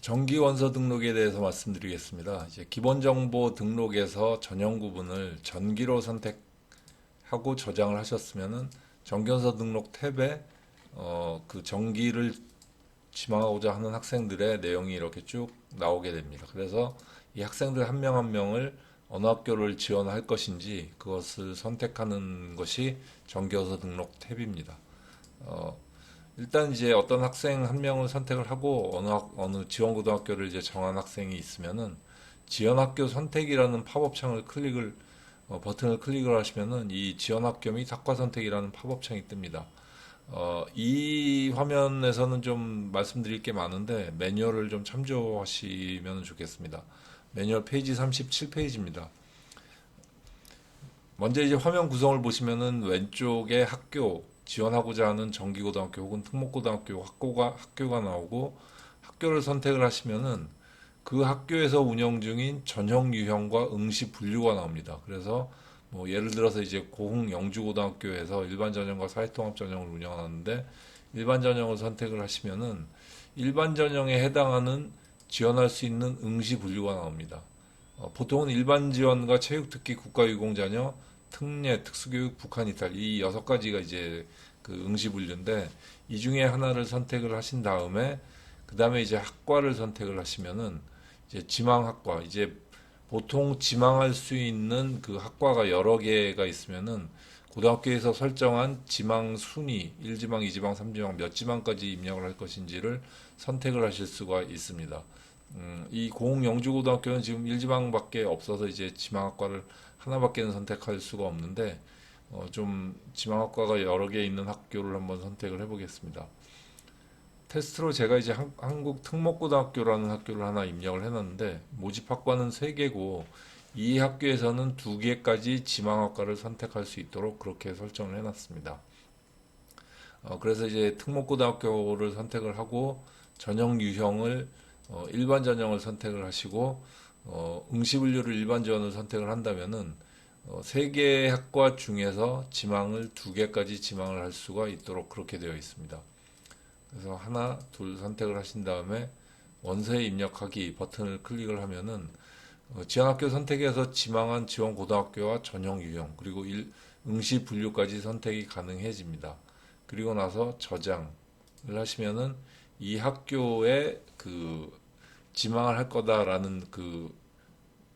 정기 원서 등록에 대해서 말씀드리겠습니다. 이제 기본 정보 등록에서 전형 구분을 전기로 선택하고 저장을 하셨으면은 정기원서 등록 탭에 어, 그 정기를 지망하고자 하는 학생들의 내용이 이렇게 쭉 나오게 됩니다. 그래서 이 학생들 한 명한 명을 어느 학교를 지원할 것인지 그것을 선택하는 것이 정기원서 등록 탭입니다. 어, 일단 이제 어떤 학생 한 명을 선택을 하고 어느 학- 어느 지원 고등학교를 이제 정한 학생이 있으면은 지원 학교 선택이라는 팝업 창을 클릭을 어, 버튼을 클릭을 하시면은 이 지원 학교 및 학과 선택이라는 팝업 창이 뜹니다. 어, 이 화면에서는 좀 말씀드릴 게 많은데 매뉴얼을 좀 참조하시면 좋겠습니다. 매뉴얼 페이지 37페이지입니다. 먼저 이제 화면 구성을 보시면은 왼쪽에 학교 지원하고자 하는 정기고등학교 혹은 특목고등학교 학교가 학교가 나오고 학교를 선택을 하시면은 그 학교에서 운영 중인 전형 유형과 응시 분류가 나옵니다. 그래서 뭐 예를 들어서 이제 고흥 영주고등학교에서 일반 전형과 사회통합 전형을 운영하는데 일반 전형을 선택을 하시면은 일반 전형에 해당하는 지원할 수 있는 응시 분류가 나옵니다. 어, 보통은 일반 지원과 체육특기 국가유공자녀 특례, 특수교육, 북한 이탈 이 여섯 가지가 이제 그 응시 분류인데 이 중에 하나를 선택을 하신 다음에 그 다음에 이제 학과를 선택을 하시면은 이제 지망학과 이제 보통 지망할 수 있는 그 학과가 여러 개가 있으면은 고등학교에서 설정한 지망 순위 1지망, 2지망, 3지망 몇 지망까지 입력을 할 것인지를 선택을 하실 수가 있습니다. 음, 이 고흥 영주고등학교는 지금 1지망밖에 없어서 이제 지망학과를 하나밖에는 선택할 수가 없는데 어, 좀 지망학과가 여러 개 있는 학교를 한번 선택을 해보겠습니다. 테스트로 제가 이제 한, 한국 특목고등학교라는 학교를 하나 입력을 해놨는데 모집학과는 세 개고 이 학교에서는 두 개까지 지망학과를 선택할 수 있도록 그렇게 설정을 해놨습니다. 어, 그래서 이제 특목고등학교를 선택을 하고 전형 유형을 어, 일반 전형을 선택을 하시고 어, 응시분류를 일반 지원을 선택을 한다면은 어, 세 개의 학과 중에서 지망을 두 개까지 지망을 할 수가 있도록 그렇게 되어 있습니다. 그래서 하나, 둘 선택을 하신 다음에 원서에 입력하기 버튼을 클릭을 하면은 어, 지원학교 선택에서 지망한 지원 고등학교와 전형 유형 그리고 일, 응시 분류까지 선택이 가능해집니다. 그리고 나서 저장을 하시면은 이 학교에 그 지망을 할 거다라는 그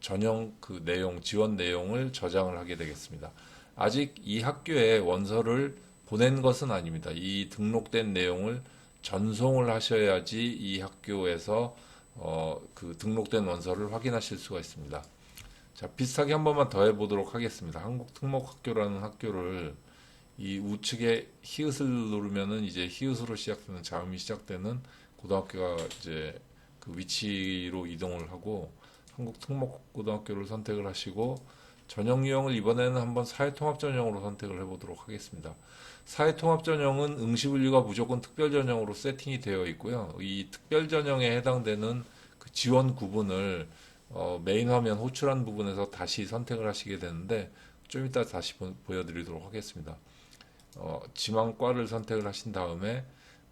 전형 그 내용, 지원 내용을 저장을 하게 되겠습니다. 아직 이 학교에 원서를 보낸 것은 아닙니다. 이 등록된 내용을 전송을 하셔야지 이 학교에서 어, 그 등록된 원서를 확인하실 수가 있습니다. 자, 비슷하게 한 번만 더 해보도록 하겠습니다. 한국특목학교라는 학교를 이 우측에 히읗을 누르면은 이제 히읗으로 시작되는 자음이 시작되는 고등학교가 이제 그 위치로 이동을 하고 한국 특목고등학교를 선택을 하시고 전형 유형을 이번에는 한번 사회통합 전형으로 선택을 해보도록 하겠습니다. 사회통합 전형은 응시 분류가 무조건 특별 전형으로 세팅이 되어 있고요. 이 특별 전형에 해당되는 그 지원 구분을 어, 메인 화면 호출한 부분에서 다시 선택을 하시게 되는데 좀 이따 다시 보, 보여드리도록 하겠습니다. 어, 지망과를 선택을 하신 다음에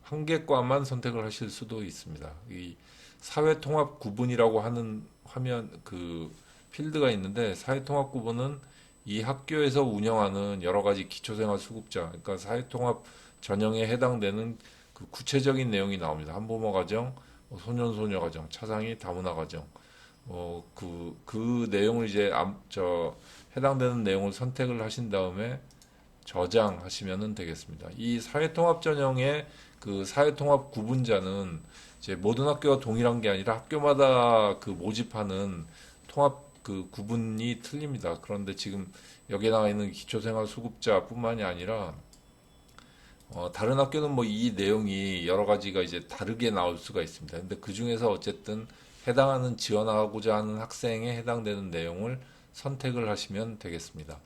한 개 과만 선택을 하실 수도 있습니다. 이 사회통합 구분이라고 하는 화면 그 필드가 있는데 사회통합 구분은 이 학교에서 운영하는 여러 가지 기초생활 수급자, 그러니까 사회통합 전형에 해당되는 그 구체적인 내용이 나옵니다. 한부모 가정, 뭐 소년소녀 가정, 차상위 다문화 가정, 어, 그, 그 내용을 이제 암, 저 해당되는 내용을 선택을 하신 다음에 저장하시면 되겠습니다. 이 사회통합 전형의 그 사회통합 구분자는 이제 모든 학교가 동일한 게 아니라 학교마다 그 모집하는 통합 그 구분이 틀립니다. 그런데 지금 여기에 나와 있는 기초생활 수급자뿐만이 아니라 어, 다른 학교는 뭐 이 내용이 여러 가지가 이제 다르게 나올 수가 있습니다. 근데 그 중에서 어쨌든 해당하는 지원하고자 하는 학생에 해당되는 내용을 선택을 하시면 되겠습니다.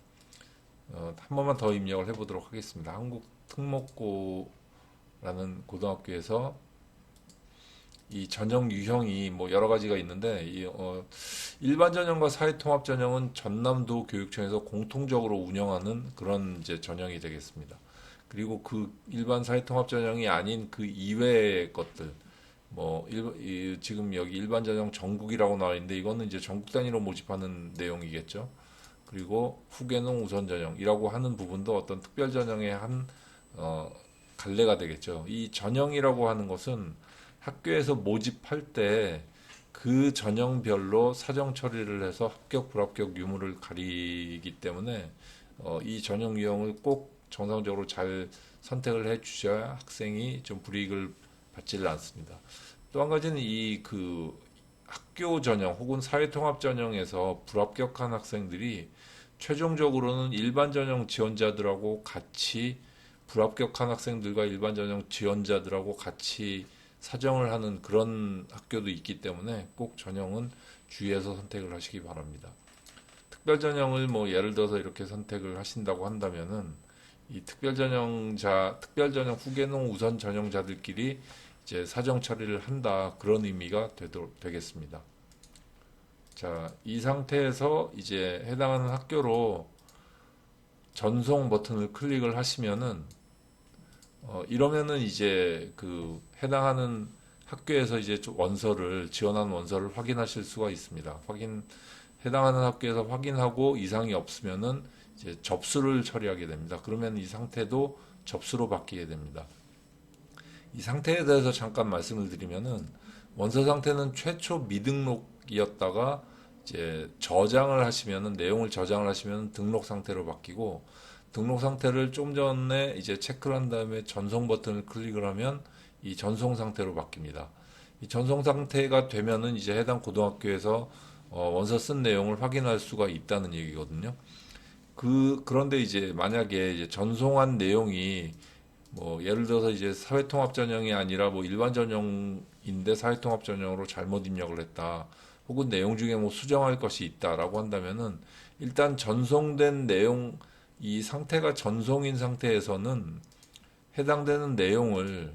어, 한 번만 더 입력을 해보도록 하겠습니다. 한국 특목고라는 고등학교에서 이 전형 유형이 뭐 여러 가지가 있는데 이 어, 일반 전형과 사회 통합 전형은 전남도 교육청에서 공통적으로 운영하는 그런 이제 전형이 되겠습니다. 그리고 그 일반 사회 통합 전형이 아닌 그 이외의 것들 뭐 일, 이, 지금 여기 일반 전형 전국이라고 나와 있는데 이거는 이제 전국 단위로 모집하는 내용이겠죠. 그리고 후계농 우선 전형이라고 하는 부분도 어떤 특별 전형의 한 어, 갈래가 되겠죠. 이 전형이라고 하는 것은 학교에서 모집할 때 그 전형별로 사정 처리를 해서 합격 불합격 유무를 가리기 때문에 어, 이 전형 유형을 꼭 정상적으로 잘 선택을 해 주셔야 학생이 좀 불이익을 받지를 않습니다. 또 한 가지는 이 그 학교 전형 혹은 사회통합 전형에서 불합격한 학생들이 최종적으로는 일반 전형 지원자들하고 같이 불합격한 학생들과 일반 전형 지원자들하고 같이 사정을 하는 그런 학교도 있기 때문에 꼭 전형은 주의해서 선택을 하시기 바랍니다. 특별 전형을 뭐 예를 들어서 이렇게 선택을 하신다고 한다면은 이 특별 전형자, 특별 전형 후계농 우선 전형자들끼리 이제 사정 처리를 한다 그런 의미가 되도, 되겠습니다. 자, 이 상태에서 이제 해당하는 학교로 전송 버튼을 클릭을 하시면은 어, 이러면은 이제 그 해당하는 학교에서 이제 원서를 지원한 원서를 확인하실 수가 있습니다. 확인 해당하는 학교에서 확인하고 이상이 없으면은 이제 접수를 처리하게 됩니다. 그러면 이 상태도 접수로 바뀌게 됩니다. 이 상태에 대해서 잠깐 말씀을 드리면은 원서 상태는 최초 미등록이었다가 이제 저장을 하시면은 내용을 저장을 하시면 등록 상태로 바뀌고 등록 상태를 좀 전에 이제 체크를 한 다음에 전송 버튼을 클릭을 하면 이 전송 상태로 바뀝니다. 이 전송 상태가 되면은 이제 해당 고등학교에서 어 원서 쓴 내용을 확인할 수가 있다는 얘기거든요. 그 그런데 이제 만약에 이제 전송한 내용이 뭐 예를 들어서 이제 사회통합 전형이 아니라 뭐 일반 전형인데 사회통합 전형으로 잘못 입력을 했다. 혹은 내용 중에 뭐 수정할 것이 있다라고 한다면은 일단 전송된 내용 이 상태가 전송인 상태에서는 해당되는 내용을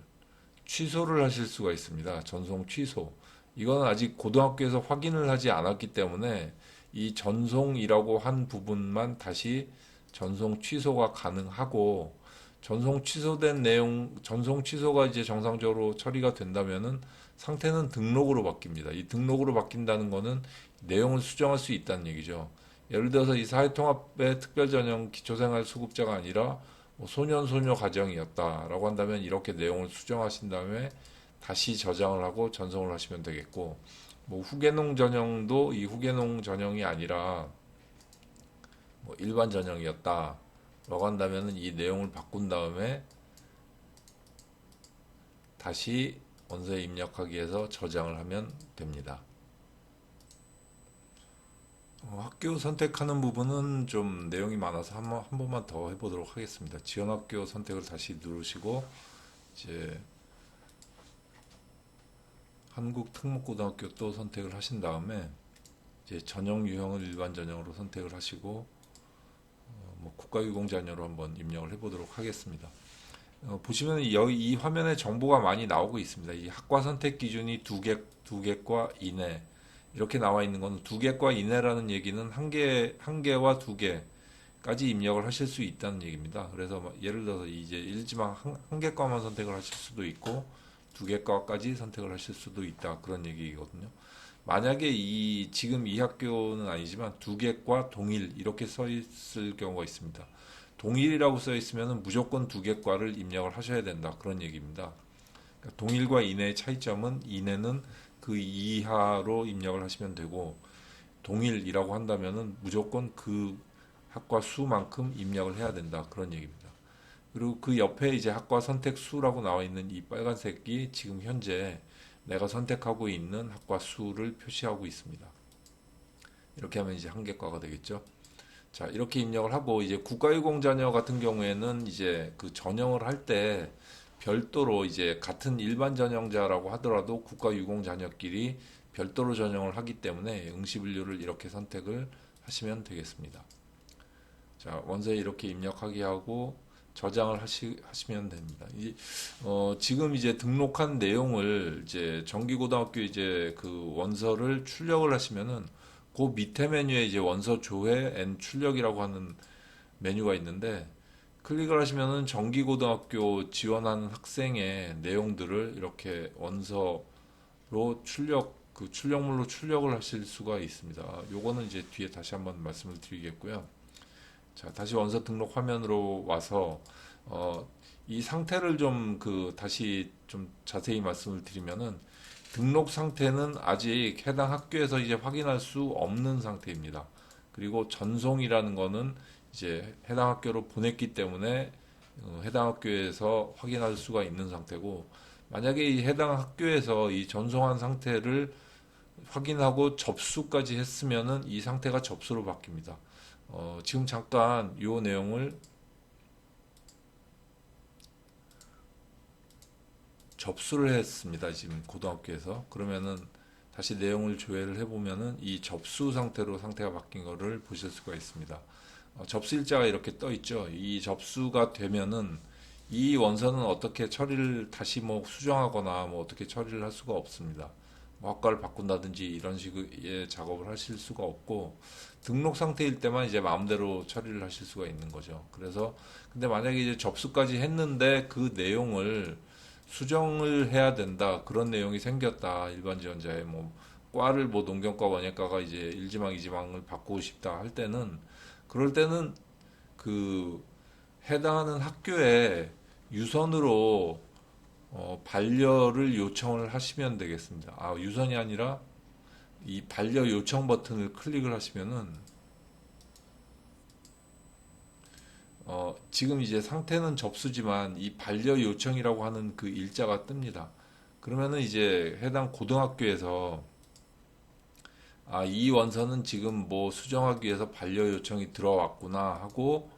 취소를 하실 수가 있습니다. 전송 취소. 이건 아직 고등학교에서 확인을 하지 않았기 때문에 이 전송이라고 한 부분만 다시 전송 취소가 가능하고 전송 취소된 내용, 전송 취소가 이제 정상적으로 처리가 된다면은 상태는 등록으로 바뀝니다. 이 등록으로 바뀐다는 거는 내용을 수정할 수 있다는 얘기죠. 예를 들어서 이 사회통합의 특별전형 기초생활 수급자가 아니라 뭐 소년 소녀 가정이었다라고 한다면 이렇게 내용을 수정하신 다음에 다시 저장을 하고 전송을 하시면 되겠고 뭐 후계농 전형도 이 후계농 전형이 아니라 뭐 일반 전형이었다라고 한다면 이 내용을 바꾼 다음에 다시 원서에 입력하기 위해서 저장을 하면 됩니다. 어, 학교 선택하는 부분은 좀 내용이 많아서 한, 번, 한 번만 더 해보도록 하겠습니다. 지원 학교 선택을 다시 누르시고 이제 한국특목고등학교 또 선택을 하신 다음에 이제 전형 유형을 일반 전형으로 선택을 하시고 어, 뭐 국가유공 자녀로 한번 입력을 해보도록 하겠습니다. 어, 보시면 여기 이 화면에 정보가 많이 나오고 있습니다. 이 학과 선택 기준이 두 개, 두 개과 이내 이렇게 나와 있는 건두 개과 이내라는 얘기는 한 개, 한 개와 두 개까지 입력을 하실 수 있다는 얘기입니다. 그래서 뭐 예를 들어서 이제 일지만 한, 한 개과만 선택을 하실 수도 있고 두 개과까지 선택을 하실 수도 있다 그런 얘기거든요. 만약에 이 지금 이 학교는 아니지만 두 개과 동일 이렇게 써 있을 경우가 있습니다. 동일이라고 써 있으면 무조건 두 개과를 입력을 하셔야 된다 그런 얘기입니다. 그러니까 동일과 이내의 차이점은 이내는 그 이하로 입력을 하시면 되고 동일이라고 한다면은 무조건 그 학과 수만큼 입력을 해야 된다 그런 얘기입니다. 그리고 그 옆에 이제 학과 선택 수라고 나와 있는 이 빨간색이 지금 현재 내가 선택하고 있는 학과 수를 표시하고 있습니다. 이렇게 하면 이제 한 개과가 되겠죠. 자, 이렇게 입력을 하고 이제 국가유공 자녀 같은 경우에는 이제 그 전형을 할 때 별도로 이제 같은 일반 전형자라고 하더라도 국가 유공 자녀끼리 별도로 전형을 하기 때문에 응시 분류를 이렇게 선택을 하시면 되겠습니다. 자, 원서에 이렇게 입력하게 하고 저장을 하시, 하시면 됩니다. 이, 어, 지금 이제 등록한 내용을 이제 정기고등학교 이제 그 원서를 출력을 하시면은 그 밑에 메뉴에 이제 원서 조회 앤 출력이라고 하는 메뉴가 있는데 클릭을 하시면은 정기고등학교 지원하는 학생의 내용들을 이렇게 원서 출력 그 출력물로 출력을 하실 수가 있습니다. 요거는 이제 뒤에 다시 한번 말씀을 드리겠고요. 자, 다시 원서 등록 화면으로 와서 어, 이 상태를 좀 그 다시 좀 자세히 말씀을 드리면은 등록 상태는 아직 해당 학교에서 이제 확인할 수 없는 상태입니다. 그리고 전송이라는 거는 이제 해당 학교로 보냈기 때문에 어, 해당 학교에서 확인할 수가 있는 상태고 만약에 이 해당 학교에서 이 전송한 상태를 확인하고 접수까지 했으면은 이 상태가 접수로 바뀝니다. 어, 지금 잠깐 이 내용을 접수를 했습니다. 지금 고등학교에서 그러면은 다시 내용을 조회를 해보면은 이 접수 상태로 상태가 바뀐 거를 보실 수가 있습니다. 어, 접수 일자가 이렇게 떠 있죠. 이 접수가 되면은 이 원서는 어떻게 처리를 다시 뭐 수정하거나 뭐 어떻게 처리를 할 수가 없습니다. 뭐 학과를 바꾼다든지 이런 식의 작업을 하실 수가 없고 등록 상태일 때만 이제 마음대로 처리를 하실 수가 있는 거죠. 그래서 근데 만약에 이제 접수까지 했는데 그 내용을 수정을 해야 된다 그런 내용이 생겼다 일반 지원자의 뭐 과를 뭐 농경과 원예과가 이제 일지망 이지망을 바꾸고 싶다 할 때는 그럴 때는 그 해당하는 학교에 유선으로 어, 반려를 요청을 하시면 되겠습니다. 아, 유선이 아니라 이 반려 요청 버튼을 클릭을 하시면은 어, 지금 이제 상태는 접수지만 이 반려 요청이라고 하는 그 일자가 뜹니다. 그러면은 이제 해당 고등학교에서 아, 이 원서는 지금 뭐 수정하기 위해서 반려 요청이 들어왔구나 하고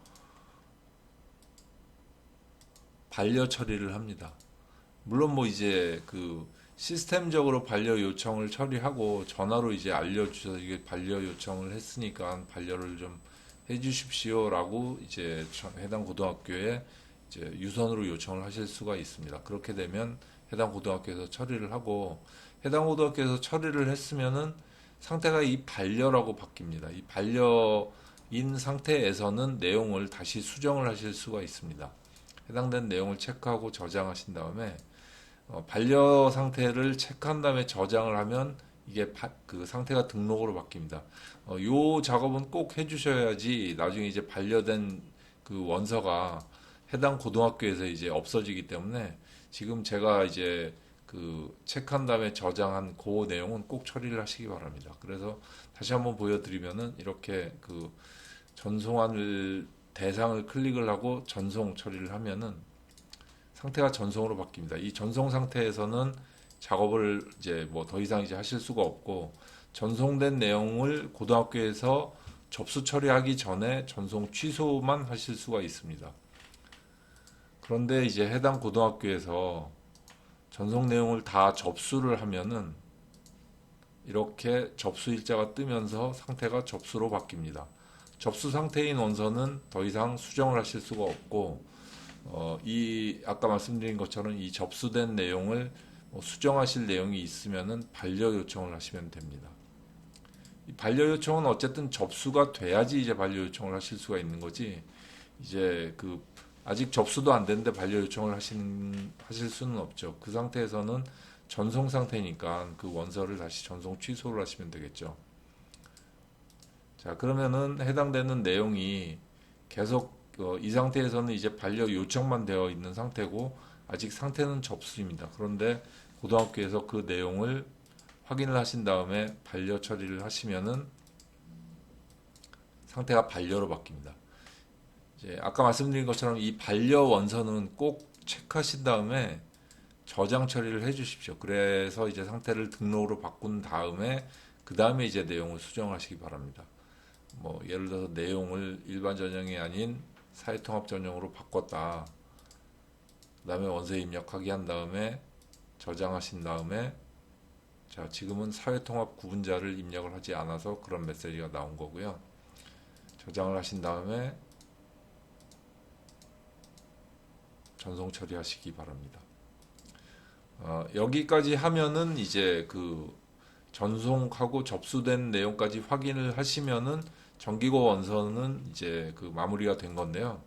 반려 처리를 합니다. 물론 뭐 이제 그 시스템적으로 반려 요청을 처리하고 전화로 이제 알려주셔서 이게 반려 요청을 했으니까 반려를 좀 해주십시오라고 이제 해당 고등학교에 이제 유선으로 요청을 하실 수가 있습니다. 그렇게 되면 해당 고등학교에서 처리를 하고 해당 고등학교에서 처리를 했으면은 상태가 이 반려라고 바뀝니다. 이 반려인 상태에서는 내용을 다시 수정을 하실 수가 있습니다. 해당된 내용을 체크하고 저장하신 다음에 어, 반려 상태를 체크한 다음에 저장을 하면 이게 바, 그 상태가 등록으로 바뀝니다. 어, 요 작업은 꼭 해주셔야지 나중에 이제 반려된 그 원서가 해당 고등학교에서 이제 없어지기 때문에 지금 제가 이제 그 체크한 다음에 저장한 그 내용은 꼭 처리를 하시기 바랍니다. 그래서 다시 한번 보여드리면은 이렇게 그 전송할 대상을 클릭을 하고 전송 처리를 하면은 상태가 전송으로 바뀝니다. 이 전송 상태에서는 작업을 이제 뭐 더 이상 이제 하실 수가 없고 전송된 내용을 고등학교에서 접수 처리하기 전에 전송 취소만 하실 수가 있습니다. 그런데 이제 해당 고등학교에서 전송 내용을 다 접수를 하면은 이렇게 접수 일자가 뜨면서 상태가 접수로 바뀝니다. 접수 상태인 원서는 더 이상 수정을 하실 수가 없고 어, 이 아까 말씀드린 것처럼 이 접수된 내용을 뭐 수정하실 내용이 있으면은 반려 요청을 하시면 됩니다. 이 반려 요청은 어쨌든 접수가 돼야지 이제 반려 요청을 하실 수가 있는 거지. 이제 그 아직 접수도 안 됐는데 반려 요청을 하신 하실 수는 없죠. 그 상태에서는 전송 상태니까 그 원서를 다시 전송 취소를 하시면 되겠죠. 자, 그러면은 해당되는 내용이 계속 어, 이 상태에서는 이제 반려 요청만 되어 있는 상태고 아직 상태는 접수입니다. 그런데 고등학교에서 그 내용을 확인을 하신 다음에 반려 처리를 하시면은 상태가 반려로 바뀝니다. 이제 아까 말씀드린 것처럼 이 반려 원서는 꼭 체크하신 다음에 저장 처리를 해 주십시오. 그래서 이제 상태를 등록으로 바꾼 다음에 그 다음에 이제 내용을 수정하시기 바랍니다. 뭐 예를 들어서 내용을 일반 전형이 아닌 사회통합 전형으로 바꿨다. 그 다음에 원서에 입력하기 한 다음에 저장하신 다음에 자 지금은 사회통합 구분자를 입력을 하지 않아서 그런 메시지가 나온 거고요. 저장을 하신 다음에 전송 처리하시기 바랍니다. 어, 여기까지 하면은 이제 그 전송하고 접수된 내용까지 확인을 하시면은 정기고 원서는 이제 그 마무리가 된 건데요.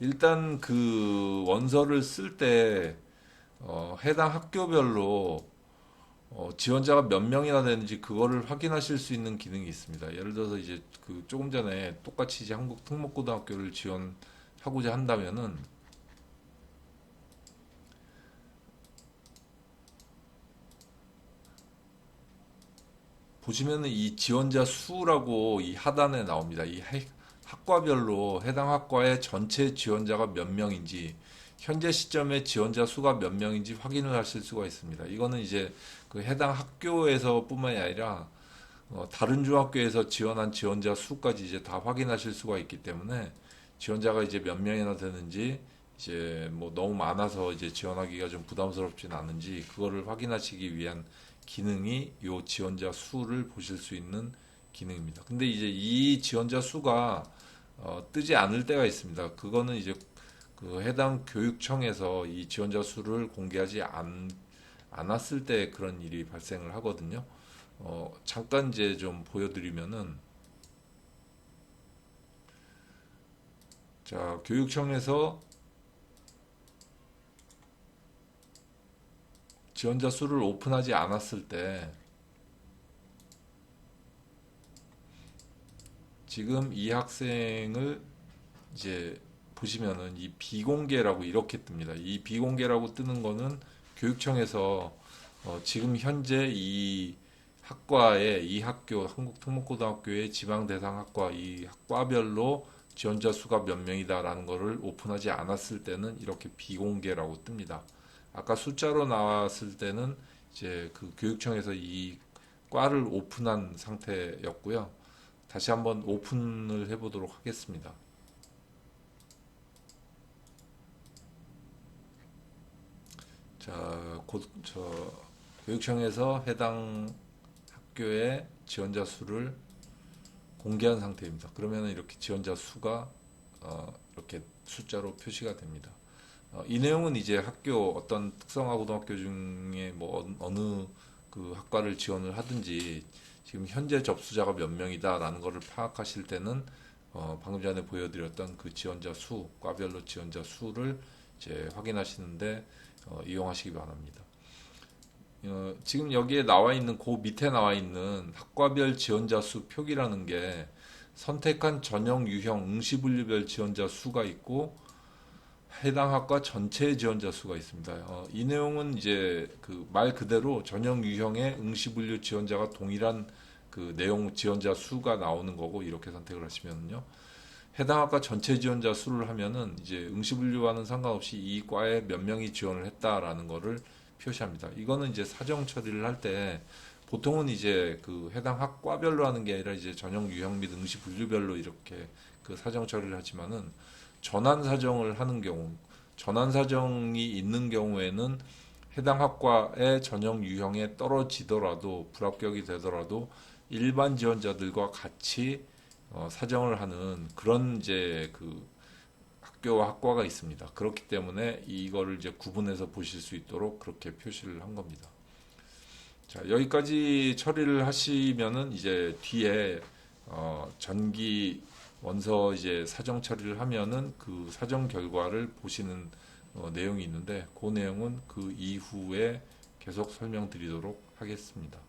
일단 그 원서를 쓸때 어, 해당 학교별로 어, 지원자가 몇 명이나 되는지 그거를 확인하실 수 있는 기능이 있습니다. 예를 들어서 이제 그 조금 전에 똑같이 이제 한국 특목고등학교를 지원하고자 한다면은 보시면은 이 지원자 수라고 이 하단에 나옵니다. 이 해- 학과별로 해당 학과의 전체 지원자가 몇 명인지 현재 시점에 지원자 수가 몇 명인지 확인을 하실 수가 있습니다. 이거는 이제 그 해당 학교에서뿐만이 아니라 어, 다른 중학교에서 지원한 지원자 수까지 이제 다 확인하실 수가 있기 때문에 지원자가 이제 몇 명이나 되는지 이제 뭐 너무 많아서 이제 지원하기가 좀 부담스럽진 않은지 그거를 확인하시기 위한 기능이 요 지원자 수를 보실 수 있는 기능입니다. 근데 이제 이 지원자 수가 어, 뜨지 않을 때가 있습니다. 그거는 이제 그 해당 교육청에서 이 지원자 수를 공개하지 않, 않았을 때 그런 일이 발생을 하거든요. 어, 잠깐 이제 좀 보여드리면은 자 교육청에서 지원자 수를 오픈하지 않았을 때 지금 이 학생을 이제 보시면은 이 비공개라고 이렇게 뜹니다. 이 비공개라고 뜨는 거는 교육청에서 어 지금 현재 이 학과의 이 학교 한국특목고등학교의 지방 대상 학과 이 학과별로 지원자 수가 몇 명이다라는 거를 오픈하지 않았을 때는 이렇게 비공개라고 뜹니다. 아까 숫자로 나왔을 때는 이제 그 교육청에서 이 과를 오픈한 상태였고요. 다시 한번 오픈을 해보도록 하겠습니다. 자, 곧, 저, 교육청에서 해당 학교의 지원자 수를 공개한 상태입니다. 그러면 이렇게 지원자 수가 어, 이렇게 숫자로 표시가 됩니다. 어, 이 내용은 이제 학교 어떤 특성화 고등학교 중에 뭐 어- 어느 그 학과를 지원을 하든지 지금 현재 접수자가 몇 명이다라는 것을 파악하실 때는 어, 방금 전에 보여드렸던 그 지원자 수, 과별로 지원자 수를 이제 확인하시는데 어, 이용하시기 바랍니다. 어, 지금 여기에 나와 있는 그 밑에 나와 있는 학과별 지원자 수 표기라는 게 선택한 전형 유형 응시 분류별 지원자 수가 있고 해당 학과 전체 지원자 수가 있습니다. 어, 이 내용은 이제 그 말 그대로 전형 유형의 응시 분류 지원자가 동일한 그 내용 지원자 수가 나오는 거고 이렇게 선택을 하시면요. 해당 학과 전체 지원자 수를 하면은 이제 응시 분류와는 상관없이 이 과에 몇 명이 지원을 했다라는 거를 표시합니다. 이거는 이제 사정 처리를 할 때 보통은 이제 그 해당 학과별로 하는 게 아니라 이제 전형 유형 및 응시 분류별로 이렇게 그 사정 처리를 하지만은 전환 사정을 하는 경우 전환 사정이 있는 경우에는 해당 학과의 전형 유형에 떨어지더라도 불합격이 되더라도 일반 지원자들과 같이 어, 사정을 하는 그런 이제 그 학교와 학과가 있습니다. 그렇기 때문에 이거를 이제 구분해서 보실 수 있도록 그렇게 표시를 한 겁니다. 자, 여기까지 처리를 하시면은 이제 뒤에 어, 전기 원서 이제 사정 처리를 하면은 그 사정 결과를 보시는 어, 내용이 있는데 그 내용은 그 이후에 계속 설명드리도록 하겠습니다.